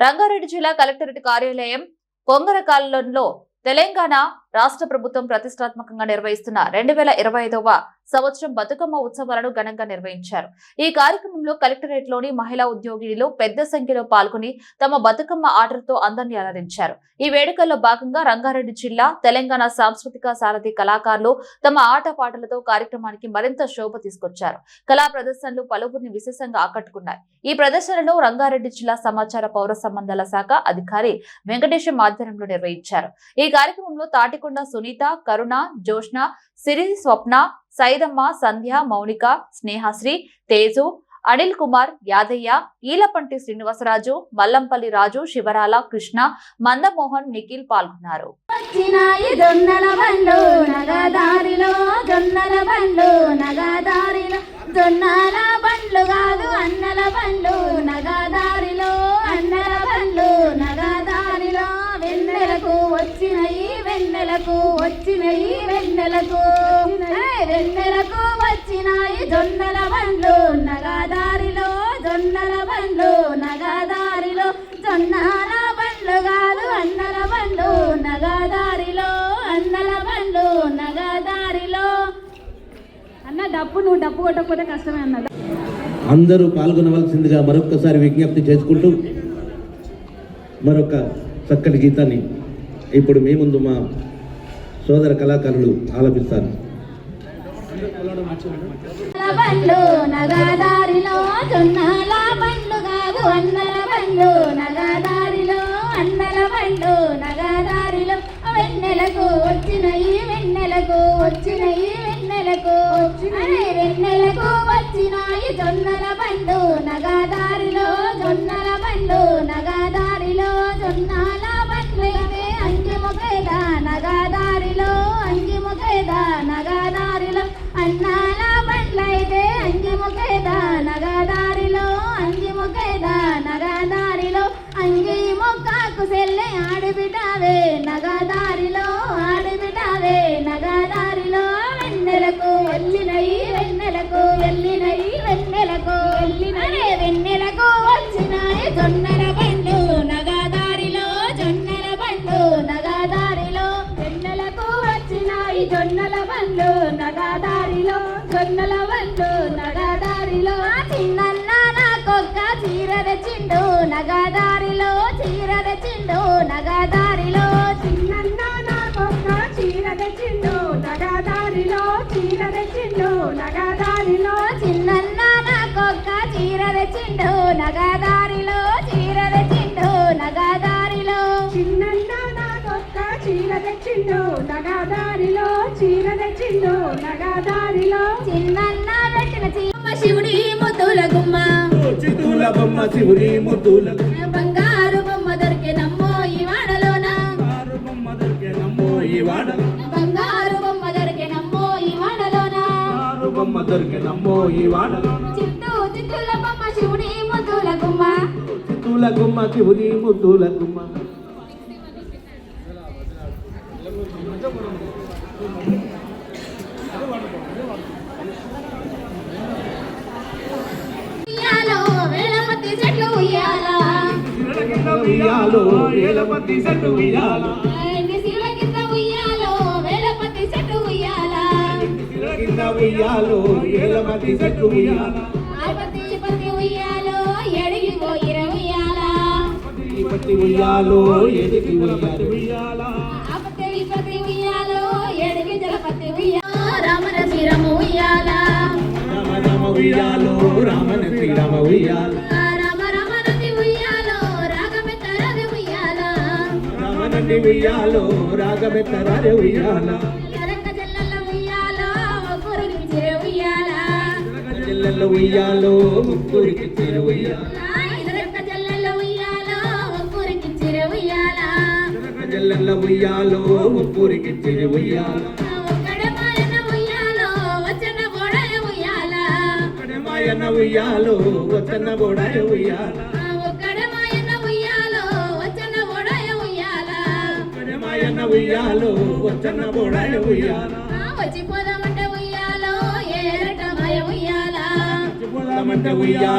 రంగారెడ్డి జిల్లా కలెక్టరేట్ కార్యాలయం పొంగరకాలంలో తెలంగాణ రాష్ట్ర ప్రభుత్వం ప్రతిష్టాత్మకంగా నిర్వహిస్తున్న రెండు వేల ఇరవై ఐదవ సంవత్సరం బతుకమ్మ ఉత్సవాలను ఘనంగా నిర్వహించారు. ఈ కార్యక్రమంలో కలెక్టరేట్లోని మహిళా ఉద్యోగినిలు పెద్ద సంఖ్యలో పాల్గొని తమ బతుకమ్మ ఆటలతో అందరినీ అలరించారు ఈ వేడుకల్లో భాగంగా రంగారెడ్డి జిల్లా తెలంగాణ సాంస్కృతిక సారథి కళాకారులు తమ ఆట పాటలతో కార్యక్రమానికి మరింత శోభ తీసుకొచ్చారు. కళా ప్రదర్శనలు పలువురిని విశేషంగా ఆకట్టుకున్నాయి. ఈ ప్రదర్శనను రంగారెడ్డి జిల్లా సమాచార పౌర సంబంధాల శాఖ అధికారి వెంకటేశం ఆధ్వర్యంలో నిర్వహించారు. ఈ కార్యక్రమంలో తాటి తాటికొండ సునీత కరుణ జోష్న సిరి స్వప్న సైదమ్మ సంధ్య మౌనిక స్నేహశ్రీ తేజు అనిల్ కుమార్ యాదయ్య ఈలపంటి శ్రీనివాసరాజు మల్లంపల్లి రాజు శివరాల కృష్ణ మందమోహన్ నిఖిల్ పాల్గొన్నారు. జొన్నల బండ్లు బండ్లు కాదు అన్నల బండ్లు నగదారిలో వెన్నెలకు వచ్చినయి వెన్నెలకు. ఏయ్, వెన్నెలకు వచ్చినాయి జొన్నల బండ్లు. నగదారిలో జొన్నల బండ్లు. నగదారిలో జొన్నల బండ్లు కాదు అన్నల బండ్లు. నగదారిలో అన్నల బండ్లు. నగదారిలో. అన్న డప్పు నువ్వు డప్పు కొట్టకపోతే కష్టమే అన్న. అందరూ పాల్గొనవలసిందిగా మరొక్కసారి విజ్ఞప్తి చేసుకుంటూ మరొక చక్కటి గీతాన్ని. ఇప్పుడు మీ ముందు మా సోదర కళాకారులు ఆలపిస్తారు. అన్నల బండ్లు నగదారిలో జొన్నల కాదు అన్నల బండ్లు నగాదారిలో అన్నల బండ్లు నగాదారిలో వెన్నెలకు వచ్చినయి వెన్నెలకు వచ్చినయి వెన్నెలకు అరే వెన్నెలకు వచ్చినాయి జొన్నల పండు నగాదారిలో జొన్నల పండు నగాదారిలో జొన్నల ముఖేద నగదారిలో అంగి ముఖేద నగదారిలో అంగి మొక్కకు సెల్లె ఆడిబిటావే నగదారిలో ఆడిబిటావే నగదారిలో వెన్నెలకు వెళ్ళినయి వెన్నెలకు వెళ్ళినయి వెన్నెలకు వెళ్ళినరే వెన్నెలకు వచ్చినాయి జొన్నల బండ్లు నగదారిలో జొన్నెల బండ్లు నగదారిలో వెన్నెలకు వచ్చినాయి జొన్నల బండ్లు నగదారిలో జొన్నల బండ్లు నగదారిలో నగదారిలో చీర తెచ్చిండు నగదారిలో. చిన్నన్న నాకొక్క చీర తెచ్చిండు నగాదారిలో చీర తెచ్చిండు నగాదారిలో. చిన్నన్న పెట్టిన చీమ శివుడి ముద్దుల గుమ్మ. చిత్తూల బొమ్మ ముద్దుల బంగారు బొమ్మ దొరికే నమ్మో ఈ వాడలోన. బొమ్మ దొరికే నమ్మో ఈ వాడలో. బంగారు బొమ్మ దొరికే నమ్మో ఈ వాడలోన. ఆరు బొమ్మ దొరికే నమ్మో ఈ వాడలో. చిత్తూ చిత్తుల బొమ్మ శివుడి ముద్దుల గుమ్మ. చిత్తూల గుమ్మ శివుని ముద్దుల గుమ్మ. ఉయ్యాలో ఏలపతి చెట్టు ఉయ్యాలో. ఏలపతి చెట్టు ఉయ్యాలో. పట్టి ఉయ్యాలో ఎదిగి ఉయ్యాలు. ఉయ్యాల ఉయ్యాలో ఉయ్యాలో. రామన శ్రీరము ఉయ్యాలా? రామ రామ ఉయ్యాలో. రామన శ్రీరామ ఉయ్యాల రామ నది ఉయ్యాలో రాగమెత్తరది ఉయ్యాలా. చెల్లెల్ల ఉయ్యాలో ఎరక జల్లల ఉయ్యాలో చిర ఉయ్యాలా మాయన ఉయ్యాలో వచన బోడాయ ఉయ్యాల? మాయన ఉయ్యాలో వచన బోడాయ ఉయ్యాల. Parliament we are.